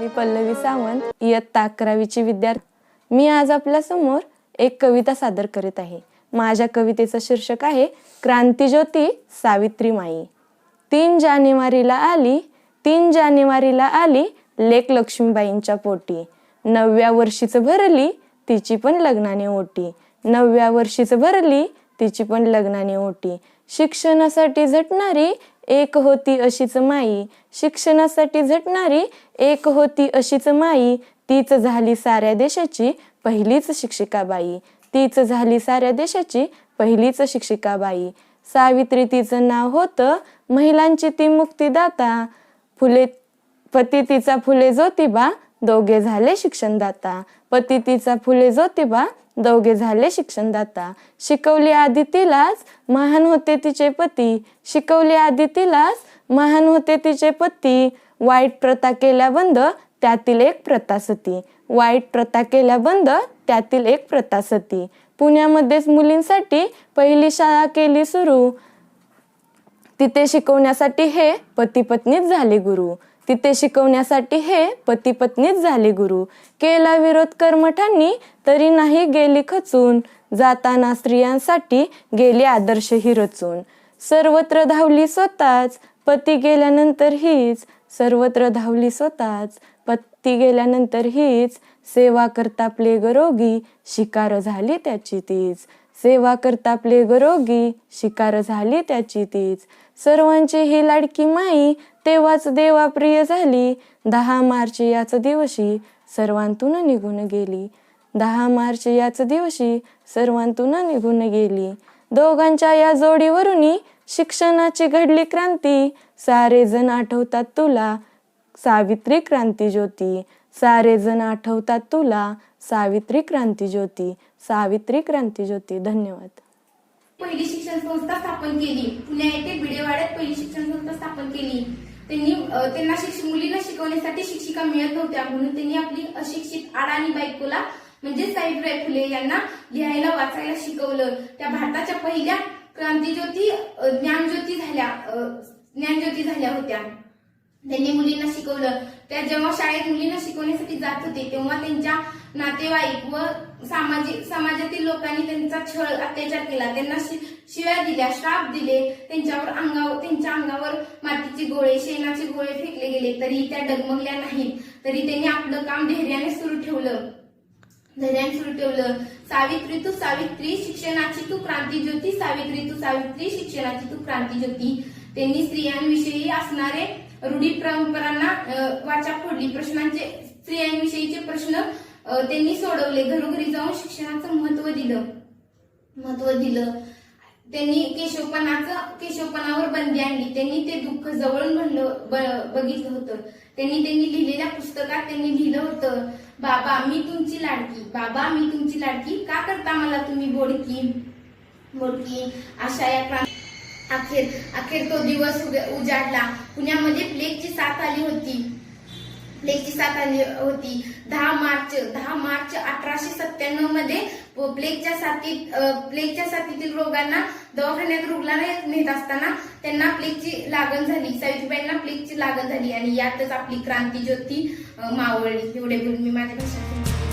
मी पल्लवी सावंत इयत्ता अकरावीची विद्यार्थी. मी आज आपल्यासमोर एक कविता सादर करीत आहे. माझ्या कवितेचं शीर्षक आहे क्रांतीज्योती सावित्री माई तीन जानेवारीला आली तीन जानेवारीला आली लेक लक्ष्मीबाईंच्या पोटी. नवव्या वर्षीच भरली तिची पण लग्नाने ओटी. नवव्या वर्षीच भरली तिची पण लग्नाने ओटी. शिक्षणासाठी झटणारी एक होती अशीच माई. शिक्षणासाठी झटणारी एक होती अशीच माई. तीच झाली साऱ्या देशाची पहिलीच शिक्षिका बाई तीच झाली साऱ्या देशाची पहिलीच शिक्षिका बाई सावित्री तिचं नाव होतं महिलांची ती मुक्तीदाता. फुले पती तिचा फुले ज्योतिबा दोघे झाले शिक्षणदाता. पती तिचा फुले ज्योतिबा दोघे झाले शिक्षणदाता. शिकवले आधी तिलाच महान होते तिचे पती. शिकवले आधी तिलाच महान होते तिचे पती. वाईट प्रथा केल्या बंद त्यातील एक प्रथा सती वाईट प्रथा केल्या बंद त्यातील एक प्रथा सती पुण्यामध्येच मुलींसाठी पहिली शाळा केली सुरू. तिथे शिकवण्यासाठी हे पती पत्नीच झाले गुरु. तिथे शिकवण्यासाठी हे पती पत्नीच झाले गुरु. केला विरोध कर्मठांनी तरी नाही गेली खचून. जाताना स्त्रियांसाठी गेले आदर्शही रचून. सर्वत्र धावली स्वतःच पती गेल्यानंतर हीच. सर्वत्र धावली स्वतःच पती गेल्यानंतर हीच. सेवा करता प्लेग रोगी शिकार झाली त्याची तीच. सेवा करता प्लेग रोगी शिकार झाली त्याची तीच. सर्वांची ही लाडकी माई तेव्हाच देवा प्रिय झाली. दहा मार्च याच दिवशी सर्वांतून निघून गेली. दहा मार्च याच दिवशी सर्वांतून निघून गेली. दोघांच्या या जोडीवरूनही शिक्षणाची घडली क्रांती. सारे जण आठवतात तुला सावित्री क्रांती ज्योती. सारे जण आठवतात तुला. सावित्री क्रांती ज्योती. सावित्री क्रांती ज्योती. धन्यवाद. पहिली शिक्षण संस्था स्थापन केली. पुण्या येथे बिडेवाड्यात पहिली शिक्षण संस्था स्थापन केली. त्यांनी त्यांना शिक्षण मुलींना शिकवण्यासाठी शिक्षिका मिळत नव्हत्या. म्हणून त्यांनी आपली अशिक्षित आडाणी बायकोला म्हणजे सावित्रीबाई फुले यांना लिहायला वाचायला शिकवलं. त्या भारताच्या पहिल्या क्रांतीज्योती ज्ञानज्योती झाल्या ज्ञानज्योती झाल्या होत्या. त्यांनी मुलींना शिकवलं. त्या जेव्हा शाळेत मुलींना शिकवण्यासाठी जात होते तेव्हा त्यांच्या नातेवाईक व सामाजिक समाजातील लोकांनी त्यांचा छळ अत्याचार केला. त्यांना शि- शिव्या दिल्या श्राप दिले. त्यांच्यावर अंगावर त्यांच्या अंगावर मातीचे गोळे शेणाचे गोळे फेकले गेले. तरी त्या डगमगल्या नाहीत. तरी त्यांनी आपलं काम धैर्याने सुरू ठेवलं. धैर्याने सुरू ठेवलं. सावित्री तू सावित्री शिक्षणाची तू क्रांती ज्योती. सावित्री तू सावित्री शिक्षणाची तू क्रांती ज्योती. त्यांनी स्त्रियांविषयी असणारे रूढी परंपरांना वाचा फोडली. प्रश्नांचे स्त्रियांविषयीचे प्रश्न त्यांनी सोडवले. घरोघरी जाऊन शिक्षणाचं महत्त्व दिलं. महत्त्व दिलं. त्यांनी केशवपणाचं केशवपणावर बंदी आणली. त्यांनी ते दुःख जवळून म्हणलं ब- बघितलं होतं. त्यांनी त्यांनी लिहिलेल्या पुस्तकात त्यांनी लिहिलं होतं बाबा मी तुमची लाडकी. बाबा मी तुमची लाडकी. का करता मला तुम्ही बोडकी? बोडकी. अशा या क्रांती अखेर अखेर तो दिवस उग- उजाडला. पुण्यामध्ये प्लेगची साथ आली होती. प्लेगची साथ आली होती. दहा मार्च दहा मार्च अठराशे सत्त्याण्णवमध्ये प्लेगच्या साथीत प्लेगच्या साथीतील रोगांना दवाखान्यात रुग्णालय नेत असताना त्यांना प्लेगची लागण झाली. सावित्रीबाईंना प्लेगची लागण झाली आणि यातच आपली क्रांती ज्योती मावळली. एवढे बोलून मी माझ्या भाषा